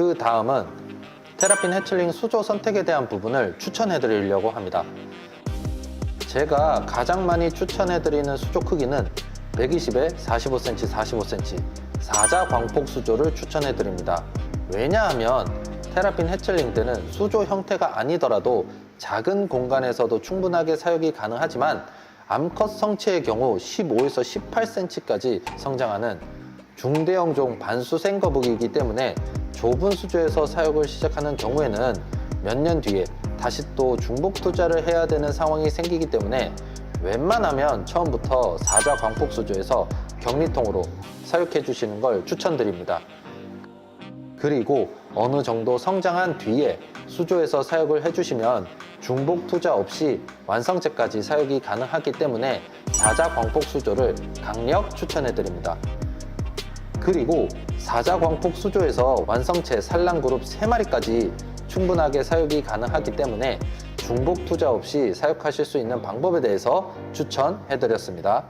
그 다음은 테라핀 해칠링 수조 선택에 대한 부분을 추천해 드리려고 합니다. 제가 가장 많이 추천해 드리는 수조 크기는 120에 45cm, 45cm 사자 광폭 수조를 추천해 드립니다. 왜냐하면 테라핀 해칠링 때는 수조 형태가 아니더라도 작은 공간에서도 충분하게 사육이 가능하지만 암컷 성체의 경우 15에서 18cm까지 성장하는 중대형종 반수생 거북이기 때문에 좁은 수조에서 사육을 시작하는 경우에는 몇 년 뒤에 다시 또 중복 투자를 해야 되는 상황이 생기기 때문에 웬만하면 처음부터 사자 광폭 수조에서 격리통으로 사육해 주시는 걸 추천드립니다. 그리고 어느 정도 성장한 뒤에 수조에서 사육을 해주시면 중복 투자 없이 완성체까지 사육이 가능하기 때문에 사자 광폭 수조를 강력 추천해 드립니다. 그리고 사자 광폭 수조에서 완성체 산란 그룹 3마리까지 충분하게 사육이 가능하기 때문에 중복 투자 없이 사육하실 수 있는 방법에 대해서 추천해 드렸습니다.